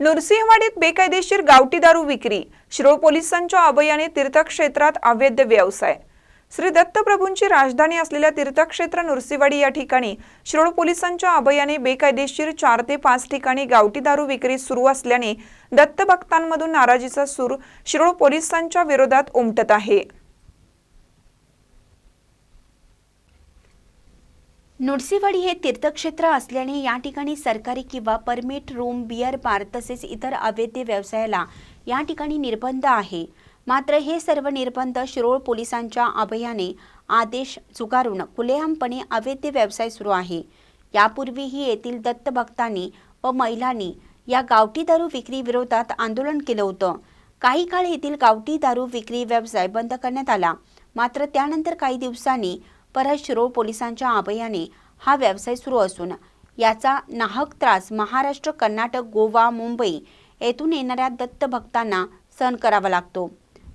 नृसिंहवाडीत बेकायदेशीर गावठी दारू विक्री शिरोळ पोलिसांच्या अभयाने तीर्थक्षेत्रात अवैध व्यवसाय. श्री दत्तप्रभूंची राजधानी असलेल्या तीर्थक्षेत्र नृसिंहवाडी या ठिकाणी शिरोळ पोलिसांच्या अभयाने बेकायदेशीर चार ते पाच ठिकाणी गावठी दारू विक्री सुरू असल्याने दत्तभक्तांमधून नाराजीचा सूर शिरोळ पोलिसांच्या विरोधात उमटत आहे. नुडसीवाडी हे तीर्थक्षेत्र असल्याने या ठिकाणी सरकारी किंवा परमिट रूम बियर बार तसेच इतर अवैध व्यवसायाला या ठिकाणी निर्बंध आहे. मात्र हे सर्व निर्बंध शिरोळ पोलिसांच्या अभयाने आदेश झुगारून खुलेआमपणे अवैध व्यवसाय सुरू आहे. यापूर्वीही येथील दत्तभक्तांनी व महिलांनी या गावठी दारू विक्री विरोधात आंदोलन केलं होतं. काही काळ येथील गावठी दारू विक्री व्यवसाय बंद करण्यात आला. मात्र त्यानंतर काही दिवसांनी परत शिरोळ पोलिसांच्या अभयाने हा व्यवसाय सुरू असून याचा नाहक त्रास महाराष्ट्र कर्नाटक गोवा मुंबई येथून येणाऱ्या दत्तभक्तांना सहन करावा लागतो.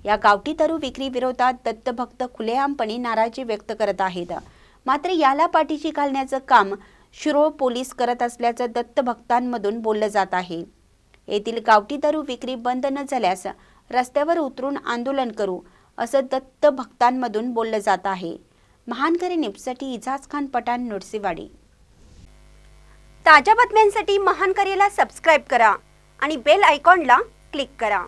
या गावठी दारू विक्री विरोधात दत्तभक्त खुलेआमपणे नाराजी व्यक्त करत आहेत. मात्र याला पाठीशी घालण्याचं काम शिरोळ पोलीस करत असल्याचं दत्तभक्तांमधून बोललं जात आहे. येथील गावठी दारू विक्री बंद न झाल्यास रस्त्यावर उतरून आंदोलन करू असं दत्त भक्तांमधून बोललं जात आहे. महानकरी निपसाठी इजाज खान पठाण नृसिंहवाडी ताज्या बातम्यांसाठी महानकरेला सबस्क्राईब करा आणि बेल आयकॉनला क्लिक करा.